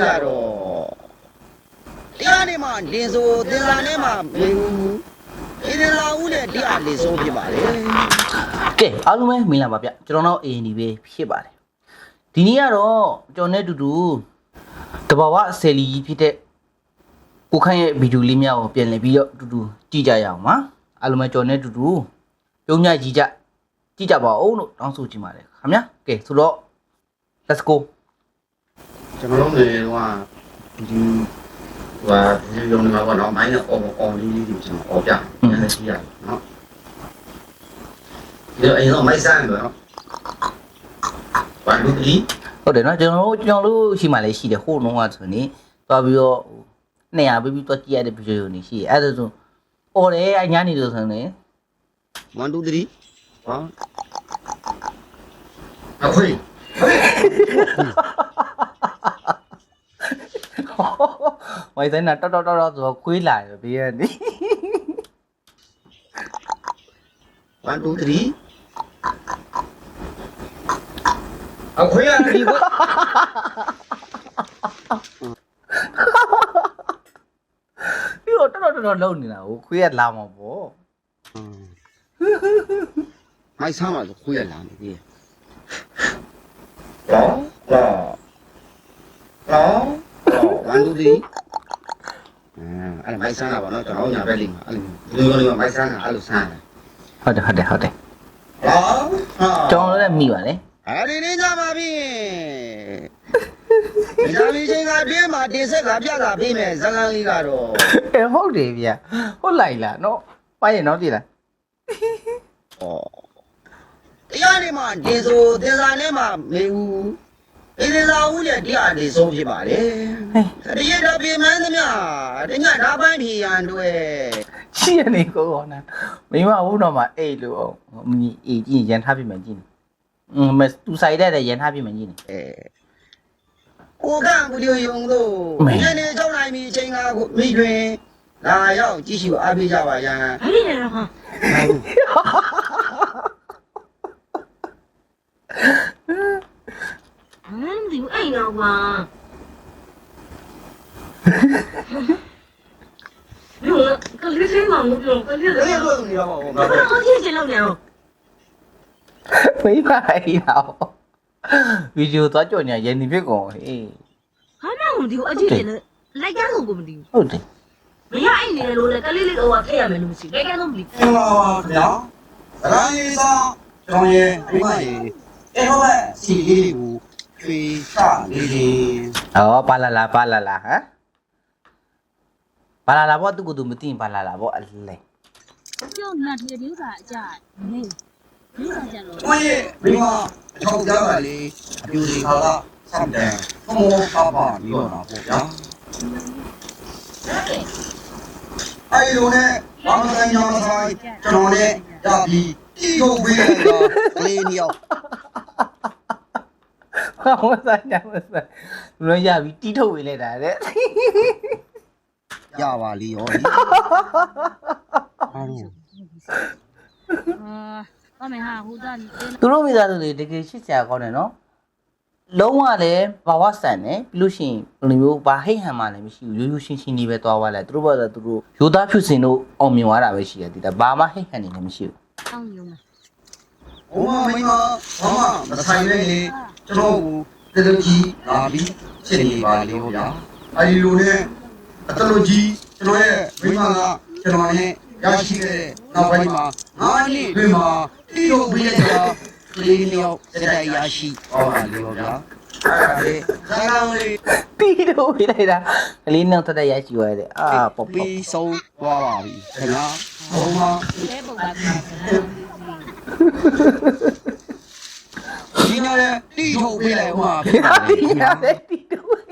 ကြတော့တရားနေမှာလင်းစိုးသင်္လာနေမှာမင်းဘူးဒီလလာဦးနဲ့တရားလင်းစိုးဖြစ်ပါလေကဲအားလုံးပဲမင်္ဂလာပါဗျကျွန်တော်တော့ AND ပဲဖြစ်ပါတယ်ဒီနေ့ကတော့ကျွန်တော်နဲ့အတူတူတဘာဝဆယ်လီကြီးဖြစ်တဲ့ကိုခန့်ရဲ့ဗီဒီယိုလေးများကိုပြန်လည်ပြီးတော့အတူတူကြည့်ကြရအောင်ပါအားလုံးပဲကျွန်တော်နဲ့အတူတူပြုံးညကြည့်ကြကြည့်ကြပါဦးလို့တောင်းဆိုချင်ပါတယ်ခင်ဗျာကဲဆိုတော့ let's go ကျွန်တော်တို့ငယ်တော့ဒီဟာဒီလိုမျိုးကတော့မိုင်းနဲ့အော်အော်လေးလေးကိုကျွန်တော်အော်ပြတယ်လည်းရှိရတယ်နော်ဒီအရင်တော့မိုက်ဆန်တော့ဘာလို့ဒီဟုတ်တယ်နော်ကျွန်တော်တို့ကျွန်တော်တို့ရှိမှလည်းရှိတယ်ဟိုနှုံးကဆိုနေသွားပြီးတော့200ပြီးပြီးတော့ကြည့်ရတဲ့ဗီဒီယိုနေရှိတယ်အဲ့ဒါဆိုအော်တယ်အညာနေလို့ဆိုနေ1 2 3ဟောအခွေ မိုင်းဆိုင်နာတော်တော်တော်တော်ဆိုခွေးလာရဘေးကနေ1 2 3အခွေရဒီကိုပြီးတော့တော်တော်တော်တော်လုံနေတာကိုခွေးကလာမှာပေါ့မိုက်ဆမ်း ပါဆိုခွေးရလာနေပြီတော့တော့တော့1 2 3အဲ့မိုက်ဆမ်းတာပါတော့ကျွန်တော်ညာဘက်လေးမှာအဲ့လိုဒီလိုလိုမိုက်ဆမ်းတာအဲ့လိုဆမ်းတယ်ဟုတ်တယ်ဟုတ်တယ်ဟုတ်တယ်ဟောကျွန်တော်လည်းမိပါလေအဲ့ဒီနေကြပါပြီဒီလိုချင်းကပြင်းမှာတင်ဆက်ကပြတာပြီးမယ်ဇလန်းလေးကတော့အဲဟုတ်တယ်ဗျဟုတ်လိုက်လားနော်ပိုင်ရနော်တည်လားဩတရားနေမှာဒီဆိုတင်စာနဲ့မှာမေဘူး ဒီတင်စာဦးနဲ့တရားနေဆုံးဖြစ်ပါလေဟေးတရတော့ပြင်မှန်းသမျှတညဓာပိုင်းဖြေရန်တွေရှိရနေကိုကောနာမိမဘူးတော့မှအိတ်လို့မင်းအေးကြည့်ရန်ထားပြမယ်ကြည့်နေอืมမသူဆိုင်တဲ့ရန်ထားပြမယ်ကြည့်နေအဲကိုကံဘူးလျုံယုံတို့မဲညနေ6နိုင်ပြီအချိန်ကမိတွင်လာရောက်ကြည့်ရှုအားပေးကြပါရန်ဘာဖြစ်နေလဲဟာဘာ မှမသိဘူးအဲ့တော့ကွာဘယ်ကလေးစိမ်းမလို့ပြောကလေးလေလေးလို့နေတော့ဘာဘာလို့ဖြစ်ချင်လို့လဲဟမိမအေးတော့ဗီဒီယိုသွားကြော်ညာရန်နေဖြစ်ကုန်အေးာမှမသိဘူးအကြည့်တယ်လိုက်ကြလို့ကိုမသိဘူးဟုတ်တယ်မရအိမ်နေလို့လေကလေးလေးဟိုကထည့်ရမယ်လို့မရှိလိုက်ကြတော့မသိင်္ဂလာပါဗျာ။ဗရန်လေးစားကျောင်းရဲ့အိမ်မရေအဲ့တော့စီလေးကို Three shot leading. အော်ပါလာလာပါလာလာဟမ်ပါလာလာဘောသူကသူမသိရင်ပါလာလာဘောအလဲပြောနေတယ်ဒီဥစ္စာအကြနေဒီဥစ္စာကြတော့ကိုကြီးမိမအချောက်ကြပါလေအပြူစီခါကစံတယ်ဟိုမောပါပါပြီးတော့ပါဗျာအဲ့လိုနဲ့ဘာမဆိုင်ညာမဆိုင်ကျွန်တော်နဲ့ရပြီးတီးကုန်ပေးတယ်ကလေးနှစ်ယောက် ဝတ်စားညဝတ်စားလူတော့ရပြီတီးထုတ်ဝင်လိုက်တာတဲ့ရပါလေရောဒီအာမင်းအာအမေဟာဟိုတာသူတို့မိသားစုတွေတကယ်ရှိစရာကောင်းတယ်နော်လုံးဝလည်းဘာဝဆန်တယ်ပြီးလို့ရှိရင်ဘယ်လိုမျိုးဘာဟိတ်ဟန်မှလည်းမရှိဘူးရိုးရိုးရှင်းရှင်းကြီးပဲသွားသွားလိုက်သူတို့ဘာသာသူတို့ရိုးသားဖြူစင်တို့အောင်မြင်သွားတာပဲရှိတယ်ဒီတာဘာမှဟိတ်ဟန်နေလည်းမရှိဘူးအောင်မြင်မှာဘုမမိမဘုမမဆိုင်နေ ကျွန်တော်ကိုတလူကြီးလာပြီးဖြစ်နေပါလေဗျာအဲဒီလိုနဲ့အတလူကြီးကျွန်တော်ရဲ့မိမကကျွန်တော်နဲ့ရရှိတဲ့နောက်ပိုင်းမှာငါးနှစ်တွင်မှာတိရုပ်ပြည့်တဲ့ကလေးလေးရောက်တဲ့ရရှိပါပါလေဗျာအဲ့ဒါလေခဏလေးပြီးတော့ပြလိုက်တာကလေးနောက်တက်ရရှိသွားတယ်အာပေါ့ပေါ့ပြီးဆုံးသွားပါပြီခင်ဗျာဘုံမှာလဲပုံပါခင်ဗျာ ပေးလိုက်ဟောဖြစ်ပါလေတီးခင်ဗျာရတယ်တီးထုတ်ဝေး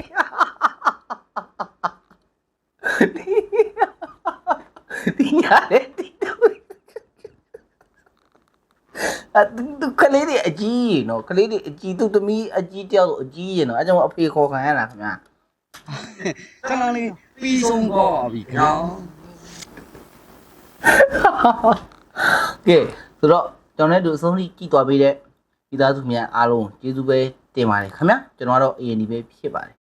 တီးရတယ်တီးထုတ်ဝေးအတူကလေးတွေအကြီးနော်ကလေးတွေအကြီးသူသမီးအကြီးတယောက်ဆိုအကြီးရေနော်အဲကြောင့်အဖေခေါ်ခံရတာခင်ဗျာခဏလေးပြီးဆုံးသွားပါပြီခင်ဗျာကဲဆိုတော့ကျွန်တော်တို့အဆုံးထိကြည့်သွားပေးတဲ့ဒီသားစုများအားလုံးကျေးဇူးပဲ တင်ပါတယ်ခင်ဗျာကျွန်တော်ကတော့ AND ပဲဖြစ်ပါတယ်